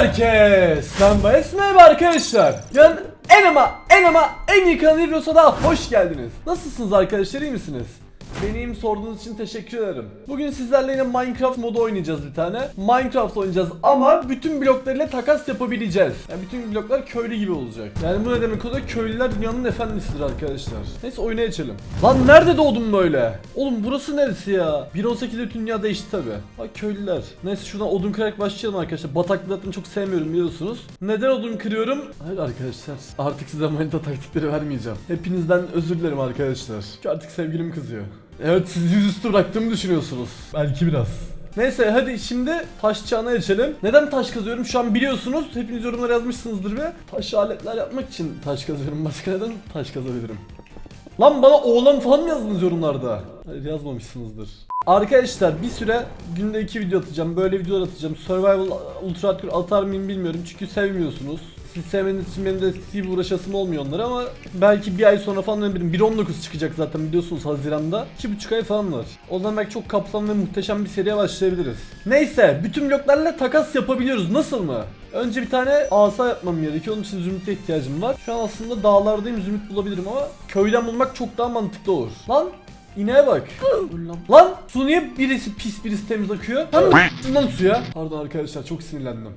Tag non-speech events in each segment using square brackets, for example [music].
Herkes ben Bayes merhaba arkadaşlar. Yani en ama en ama en iyi kanal videosa daha hoş geldiniz. Nasılsınız arkadaşlar iyi misiniz? Benim sorduğunuz için teşekkür ederim. Bugün sizlerle yine Minecraft modu oynayacağız bir tane. Minecraft oynayacağız ama bütün bloklarıyla takas yapabileceğiz. Yani bütün bloklar köylü gibi olacak. Yani bu ne demek oluyor? Köylüler dünyanın efendisidir arkadaşlar. Neyse oyuna geçelim. Lan nerede doğdum böyle? Oğlum burası neresi ya? 1.18'de bütün dünya değişti tabi. Bak köylüler. Neyse şuradan odun kırarak başlayalım arkadaşlar. Bataklığı zaten çok sevmiyorum biliyorsunuz. Neden odun kırıyorum? Hayır arkadaşlar. Artık size manita taktikleri vermeyeceğim. Hepinizden özür dilerim arkadaşlar. Çünkü artık sevgilim kızıyor. Evet siz yüzüstü bıraktığımı düşünüyorsunuz. Belki biraz. Neyse hadi şimdi taş çağına geçelim. Neden taş kazıyorum şu an biliyorsunuz. Hepiniz yorumlara yazmışsınızdır ve taş aletler yapmak için taş kazıyorum. Başka neden taş kazabilirim? Lan bana oğlan falan mı yazdınız yorumlarda? Hayır yazmamışsınızdır. Arkadaşlar bir süre günde iki video atacağım. Böyle videolar atacağım. Survival Ultra Hardcore atar mıyım bilmiyorum. Çünkü sevmiyorsunuz. Siz sevmeniz için benim de eskisi gibi uğraşasım olmuyor onlara ama belki bir ay sonra falan ne bileyim 1.19 çıkacak zaten biliyorsunuz Haziran'da. 2.5 ay falan var. O zaman belki çok kapsamlı ve muhteşem bir seriye başlayabiliriz. Neyse bütün bloklarla takas yapabiliyoruz. Nasıl mı? Önce bir tane asa yapmam gerekiyor. Onun için zümrüte ihtiyacım var. Şu an aslında dağlardayım zümrüt bulabilirim ama köyden bulmak çok daha mantıklı olur. Lan İneğe bak. Lan. Su niye birisi pis birisi temiz akıyor? Lan lan suya. Pardon arkadaşlar çok sinirlendim.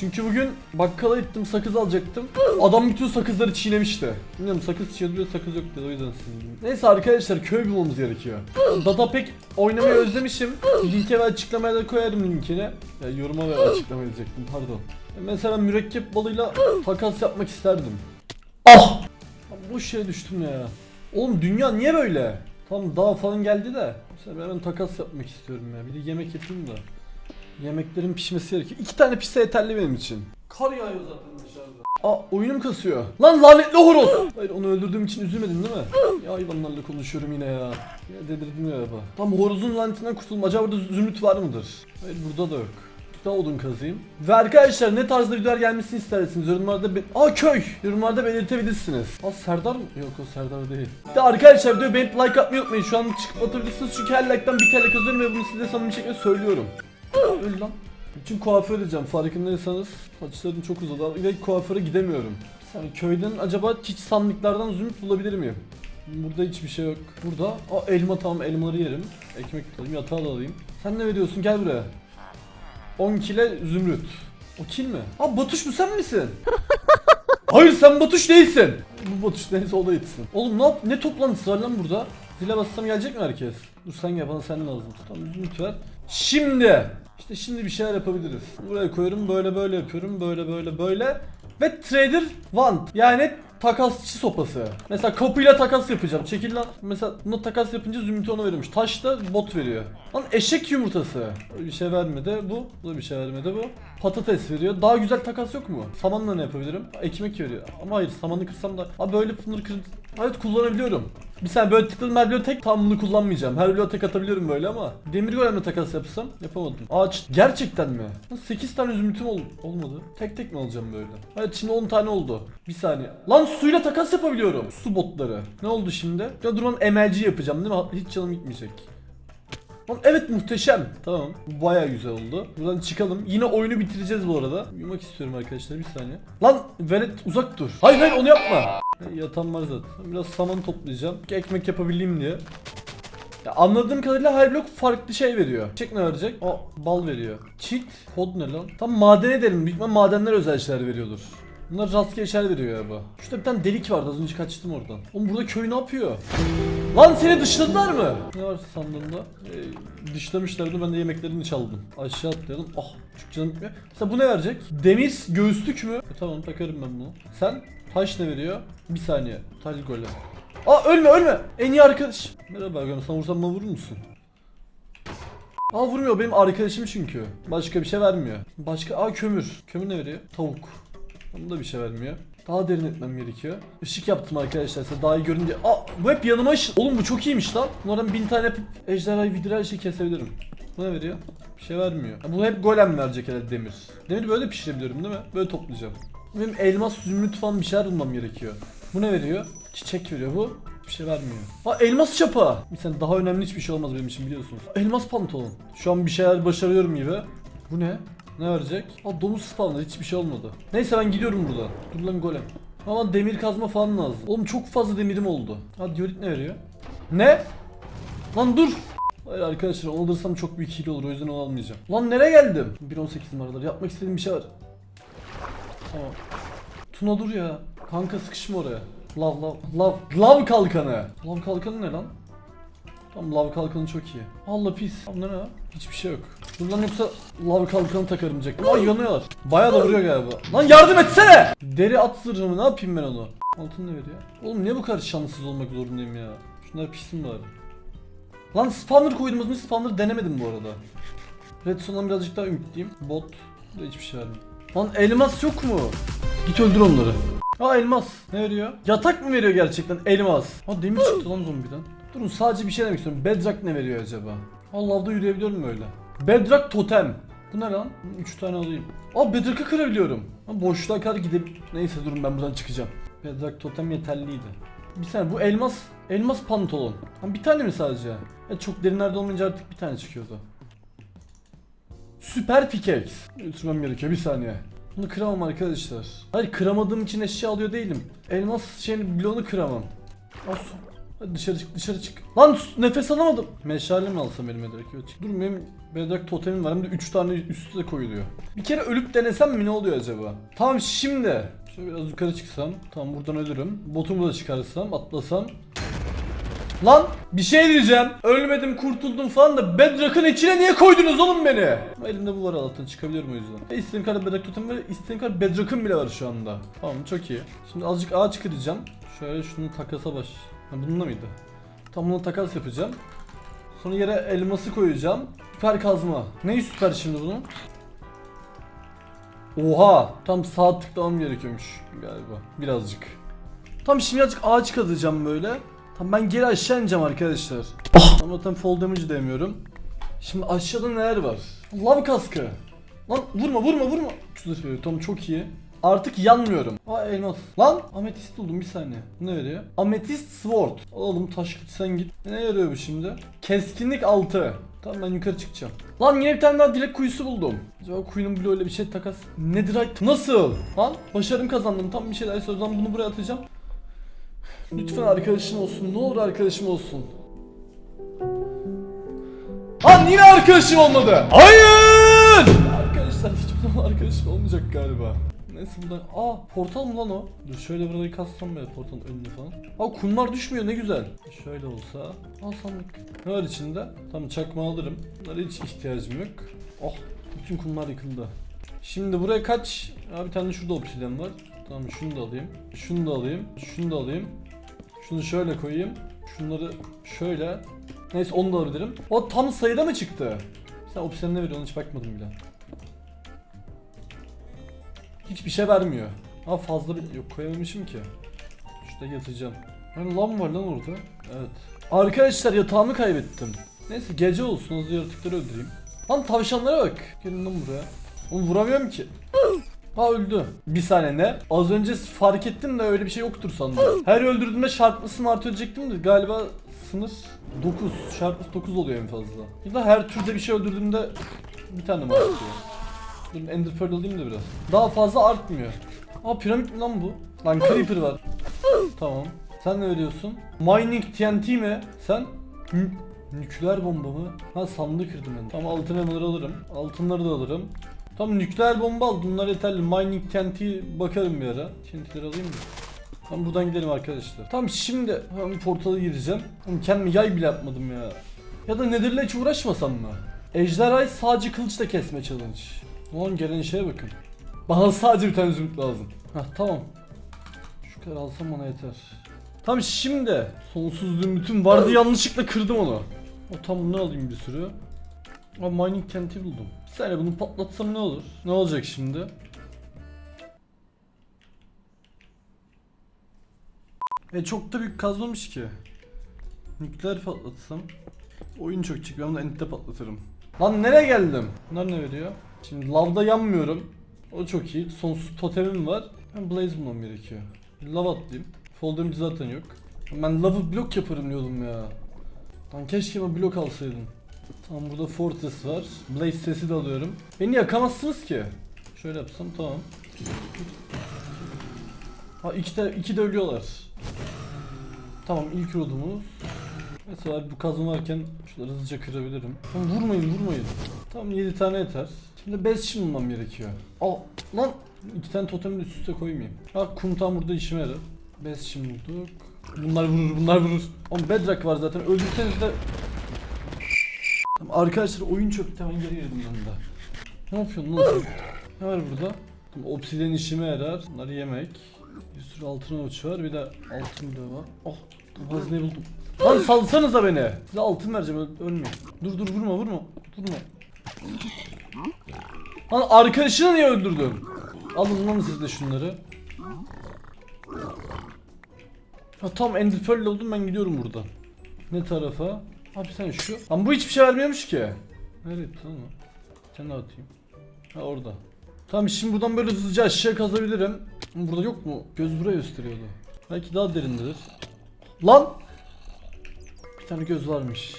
Çünkü bugün bakkala gittim sakız alacaktım. Adam bütün sakızları çiğnemişti. Bilmiyorum sakız çiğnedi sakız yok dedi o yüzden sinirlendim. Neyse arkadaşlar köy bulmamız gerekiyor. Data pek oynamayı özlemişim. Linke ve açıklamaya da koyarım linkini. Ya yoruma ve açıklama edecektim pardon. Ya Mesela mürekkep balıyla takas yapmak isterdim. Ah! Bu şeye düştüm ya. Oğlum dünya niye böyle? Tam dağ falan geldi de. Mesela ben takas yapmak istiyorum ya. Bir de yemek yapayım da. Yemeklerin pişmesi gerekiyor. İki tane pişse yeterli benim için. Kar yağıyor zaten dışarıda. Aa oyunum kasıyor. Lan lanetli horoz. Hayır onu öldürdüğüm için üzülmedin değil mi? Ya hayvanlarla konuşuyorum yine ya. Ya dedirdim ya baba. Tam horozun lanetinden kurtuldum. Acaba burada zümrüt var mıdır? Hayır burada da yok. Daha odun kazayım. Ve arkadaşlar ne tarzda videolar gelmesini istersiniz yorumlarda be Aa köy! Yorumlarda belirtebilirsiniz. Aa Serdar mı? Yok o Serdar değil. Bir de arkadaşlar videoya beğenip like atmayı unutmayın. Şu an çıkıp atabilirsiniz çünkü her like'tan bir TL kazıyorum ve bunu size samimi şekilde söylüyorum. Öl lan. Çünkü kuaför edeceğim farkındaysanız saçlarım çok uzadı ve kuaföre gidemiyorum. Yani köyden acaba hiç sandıklardan zümrüt bulabilir miyim? Burada hiçbir şey yok. Burada aa, elma tamam elmaları yerim. Ekmek alayım yatağı da alayım. Sen ne veriyorsun gel buraya. 10 kile zümrüt. O kil mi? Aa Batuş bu sen misin? [laughs] Hayır sen Batuş değilsin. Bu Batuş neyse o da yetsin. Oğlum ne yap ne toplantısı var lan burada? Zile bassam gelecek mi herkes? Dur sen gel bana sen lazım. Tamam zümrüt ver. Şimdi. İşte şimdi bir şeyler yapabiliriz. Buraya koyuyorum böyle böyle yapıyorum böyle böyle böyle. Ve trader want yani takasçı sopası. Mesela kapıyla takas yapacağım. Çekil lan. Mesela buna takas yapınca zümrütü ona veriyormuş. Taş da bot veriyor. Lan eşek yumurtası. Bir şey vermedi bu. Bu bir şey vermedi bu. Patates veriyor. Daha güzel takas yok mu? Samanla ne yapabilirim? Ekmek veriyor. Ama hayır samanı kırsam da. Abi böyle bunları kır... Evet kullanabiliyorum. Bir saniye böyle tıkladım her bloğu tek tam bunu kullanmayacağım. Her bloğu tek atabiliyorum böyle ama. Demir golemle takas yapsam yapamadım. Ağaç gerçekten mi? Lan 8 tane zümrütüm ol olmadı. Tek tek mi alacağım böyle? Evet şimdi 10 tane oldu. Bir saniye. Lan suyla takas yapabiliyorum. Su botları. Ne oldu şimdi? Ya durman MLG yapacağım değil mi? Hiç canım gitmeyecek. Lan evet muhteşem. Tamam. Baya güzel oldu. Buradan çıkalım. Yine oyunu bitireceğiz bu arada. Uyumak istiyorum arkadaşlar bir saniye. Lan Venet uzak dur. Hayır hayır onu yapma. Yatan var zaten. Biraz saman toplayacağım. Ekmek yapabileyim diye. Ya anladığım kadarıyla her blok farklı şey veriyor. Çek ne verecek? O bal veriyor. Cheat kod ne lan? Tam maden edelim. Büyük madenler özel şeyler veriyordur. Bunlar rastgele şeyler veriyor ya bu. Şurada bir tane delik vardı az önce kaçtım oradan. Oğlum burada köy ne yapıyor? Lan seni dışladılar mı? Ne var sandığında? Ee, dışlamışlardı ben de yemeklerini çaldım. Aşağı atlayalım. Ah çok canım gitmiyor. Mesela bu ne verecek? Demir göğüslük mü? E, tamam takarım ben bunu. Sen taş ne veriyor? Bir saniye. Taş golem. Aa ölme ölme. En iyi arkadaş. Merhaba Ergan sen vursam bana vurur musun? Aa vurmuyor benim arkadaşım çünkü. Başka bir şey vermiyor. Başka aa kömür. Kömür ne veriyor? Tavuk. Bunu da bir şey vermiyor. Daha derin etmem gerekiyor. Işık yaptım arkadaşlar size daha iyi görün diye. Aa bu hep yanıma ışık. Oğlum bu çok iyiymiş lan. Bunlardan bin tane yapıp ejderhayı vidir her şeyi kesebilirim. Bu ne veriyor? Bir şey vermiyor. Bu hep golem verecek herhalde demir. Demir böyle pişirebiliyorum değil mi? Böyle toplayacağım. Benim elmas, zümrüt falan bir şeyler bulmam gerekiyor. Bu ne veriyor? Çiçek veriyor bu. Bir şey vermiyor. Ha elmas çapa. Mesela daha önemli hiçbir şey olmaz benim için biliyorsunuz. Elmas pantolon. Şu an bir şeyler başarıyorum gibi. Bu ne? Ne verecek? Aa domuz spawnladı hiçbir şey olmadı. Neyse ben gidiyorum buradan. Dur lan golem. Ama demir kazma falan lazım. Oğlum çok fazla demirim oldu. Ha diorit ne veriyor? Ne? Lan dur. Hayır arkadaşlar onu alırsam çok büyük hile olur o yüzden onu almayacağım. Lan nereye geldim? 1.18 numaralar yapmak istediğim bir şey var. Tamam. Tuna dur ya. Kanka sıkışma oraya. Lav lav lav. Lav kalkanı. Lav kalkanı ne lan? Tamam lav kalkanı çok iyi. Allah pis. Tamam ne ya? Hiçbir şey yok. Dur lan yoksa lav kalkanı takarım diyecektim. Ay yanıyorlar. Bayağı da vuruyor galiba. Lan yardım etsene! Deri at zırhı mı? Ne yapayım ben onu? Altın ne veriyor? Oğlum niye bu kadar şanssız olmak zorundayım ya? Şunlar pişsin bari. Lan spawner koydum önce spawner denemedim bu arada. Redstone'dan birazcık daha ümitliyim. Bot da hiçbir şey vermiyor. Lan elmas yok mu? Git öldür onları. Aa elmas. Ne veriyor? Yatak mı veriyor gerçekten? Elmas. Ha demir çıktı lan zombiden. Durun sadece bir şey demek istiyorum. Bedrock ne veriyor acaba? Allah'da yürüyebiliyor muyum öyle? Bedrock totem. Bu ne lan? 3 tane alayım. Aa Bedrock'ı kırabiliyorum. Ha, boşluğa kadar gidip... Neyse durun ben buradan çıkacağım. Bedrock totem yeterliydi. Bir saniye bu elmas elmas pantolon. Bir tane mi sadece? Ya çok derinlerde olmayınca artık bir tane çıkıyordu. Süper pickaxe. Götürmem gerekiyor bir saniye. Bunu kıramam arkadaşlar. Hayır kıramadığım için eşya alıyor değilim. Elmas şeyini bloğunu kıramam. Al su. Hadi dışarı çık dışarı çık. Lan nefes alamadım. Meşale mi alsam elime direkt? Yok, çık. Dur benim bedrock totemim var hem de 3 tane üstte koyuluyor. Bir kere ölüp denesem mi ne oluyor acaba? Tamam şimdi. Şöyle biraz yukarı çıksam. Tamam buradan ölürüm. Botumu da çıkarsam atlasam. Lan bir şey diyeceğim. Ölmedim kurtuldum falan da Bedrock'ın içine niye koydunuz oğlum beni? Elimde bu var Allah'tan çıkabiliyorum o yüzden. E, istediğim kadar Bedrock totem ve istediğim kadar Bedrock'ım bile var şu anda. Tamam çok iyi. Şimdi azıcık ağaç kıracağım. Şöyle şunu takasa baş. Ha, bununla mıydı? Tam buna takas yapacağım. Sonra yere elması koyacağım. Süper kazma. Ne süper şimdi bunun? Oha! Tam sağ tıklamam gerekiyormuş galiba. Birazcık. Tam şimdi birazcık ağaç kazacağım böyle. Tam ben geri aşağı ineceğim arkadaşlar. Ama zaten fall damage demiyorum. Şimdi aşağıda neler var? Lav kaskı. Lan vurma vurma vurma. Tam çok iyi. Artık yanmıyorum. Aa elmas. Lan ametist buldum bir saniye. Ne veriyor? Ametist sword. Alalım taş git sen git. Ne yarıyor bu şimdi? Keskinlik 6. Tamam ben yukarı çıkacağım. Lan yine bir tane daha direkt kuyusu buldum. Acaba kuyunun bile öyle bir şey takas. Netherite nasıl? Lan başarım kazandım. Tam bir şeyler sözden bunu buraya atacağım. Lütfen arkadaşım olsun. Ne olur arkadaşım olsun. Lan yine arkadaşım olmadı. Hayır! Arkadaşlar hiçbir zaman arkadaşım olmayacak galiba. Neyse buradan... Aa portal mı lan o? Dur şöyle burayı kassam böyle portalın önüne falan. Aa kumlar düşmüyor ne güzel. Şöyle olsa. Al sandık. Ne var içinde? Tamam çakma alırım. Bunlara hiç ihtiyacım yok. Oh bütün kumlar yıkıldı. Şimdi buraya kaç? Aa bir tane şurada obsidian var. Tamam şunu da alayım. Şunu da alayım. Şunu da alayım. Şunu şöyle koyayım. Şunları şöyle. Neyse onu da alabilirim. O tam sayıda mı çıktı? Sen obsidian ne veriyor ona hiç bakmadım bile. Hiçbir şey vermiyor. Ha fazla bir... Yok koyamamışım ki. Şurada yatacağım. Hani lan var lan orada. Evet. Arkadaşlar yatağımı kaybettim. Neyse gece olsun hızlı yaratıkları öldüreyim. Lan tavşanlara bak. Gelin lan buraya. Onu vuramıyorum ki. Ha öldü. Bir saniye ne? Az önce fark ettim de öyle bir şey yoktur sandım. Her öldürdüğümde şartlısını artı ölecektim de galiba sınır 9. Şartlısı 9 oluyor en fazla. Ya da her türde bir şey öldürdüğümde bir tane mi artıyor? Dur Ender Pearl alayım da biraz. Daha fazla artmıyor. Aa piramit mi lan bu? Lan Creeper var. tamam. Sen ne veriyorsun? Mining TNT mi? Sen? Nü- nükleer bomba mı? Ha sandığı kırdım ben. Tamam altın elmaları alırım. Altınları da alırım. Tamam nükleer bomba al. Bunlar yeterli. Mining TNT bakarım bir ara. TNT'leri alayım mı? Tamam buradan gidelim arkadaşlar. Tamam şimdi ben portala gireceğim. Oğlum kendime yay bile yapmadım ya. Ya da Nether'la hiç uğraşmasam mı? Ejderhayı sadece kılıçla kesme challenge. Ulan gelen şeye bakın. Bana sadece bir tane zümrüt lazım. Hah tamam. Şu kadar alsam bana yeter. Tamam şimdi sonsuz zümrütüm vardı yanlışlıkla kırdım onu. O tam bunu alayım bir sürü. Ama mining kenti buldum. Bir saniye bunu patlatsam ne olur? Ne olacak şimdi? E çok da büyük kazmamış ki. Nükleer patlatsam oyun çok çık. Ben bunu ente patlatırım. Lan nereye geldim? Bunlar ne veriyor? Şimdi lavda yanmıyorum. O çok iyi. Sonsuz totemim var. Ben blaze bulmam gerekiyor. Lav atlayayım. Folder'ım zaten yok. Ben lavı blok yaparım diyordum ya. Lan keşke ben blok alsaydım. Tamam burada Fortress var. Blaze sesi de alıyorum. Beni yakamazsınız ki. Şöyle yapsam tamam. Ha iki de, iki de ölüyorlar. Tamam ilk rodumuz. Mesela bu kazma varken şunları hızlıca kırabilirim. Tamam vurmayın vurmayın. Tamam 7 tane yeter. Şimdi bez şimdi bulmam gerekiyor. Aa lan iki tane totemi de üst üste koymayayım. Ha kum tam burada işime yarar. Bez şimdi bulduk. Bunlar vurur bunlar vurur. Ama bedrock var zaten öldürseniz de arkadaşlar oyun çöktü hemen geri girdim de. Ne yapıyorsun nasıl? Ne var burada? Tamam, obsidian işime yarar. Bunlar yemek. Bir sürü altın avuç var. Bir de altın da var. Oh, tamam, hazine buldum. Lan salsanıza beni. Size altın vereceğim öl ölmeyin. Dur dur vurma vurma. Vurma. Lan arkadaşını niye öldürdün? Alın lan siz de şunları. Ha tam Ender Pearl oldum ben gidiyorum buradan. Ne tarafa? Abi sen şu. Ama bu hiçbir şey vermiyormuş ki. Nereye gitti lan? Sen atayım. Ha orada. Tamam şimdi buradan böyle hızlıca aşağı kazabilirim. Burada yok mu? Göz buraya gösteriyordu. Belki daha derindedir. Lan! Tane göz varmış.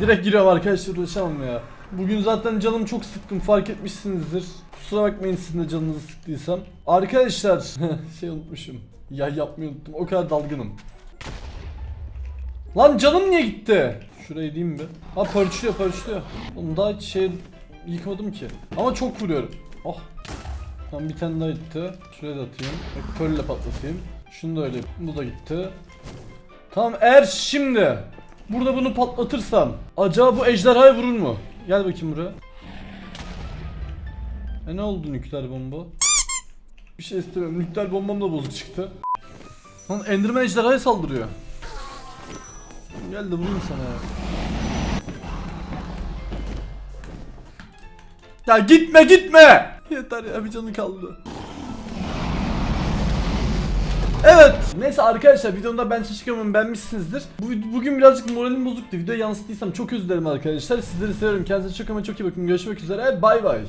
Direkt giriyorum arkadaşlar uğraşamam ya. Bugün zaten canım çok sıkkın fark etmişsinizdir. Kusura bakmayın sizin de canınızı sıktıysam. Arkadaşlar [laughs] şey unutmuşum. Ya yapmayı unuttum. O kadar dalgınım. Lan canım niye gitti? Şurayı diyeyim bir. Ha parçlıyor parçlıyor. Oğlum daha hiç şey yıkmadım ki. Ama çok vuruyorum. Oh. Tamam bir tane daha gitti. Şuraya da atayım. Bak körle patlatayım. Şunu da öyle. Bu da gitti. Tamam eğer şimdi burada bunu patlatırsam acaba bu ejderhaya vurur mu? Gel bakayım buraya. E ne oldu nükleer bomba? Bir şey istemiyorum. Nükleer bombam da bozuk çıktı. Lan Enderman ejderhaya saldırıyor. Gel de vurayım sana ya. Ya gitme gitme. Yeter ya bir canı kaldı. Evet. Neyse arkadaşlar videomda ben çıkıyorum beğenmişsinizdir. Bu, bugün birazcık moralim bozuktu. Videoyu yansıttıysam çok özür dilerim arkadaşlar. Sizleri seviyorum. Kendinize çok ama çok iyi bakın. Görüşmek üzere. Bay bay.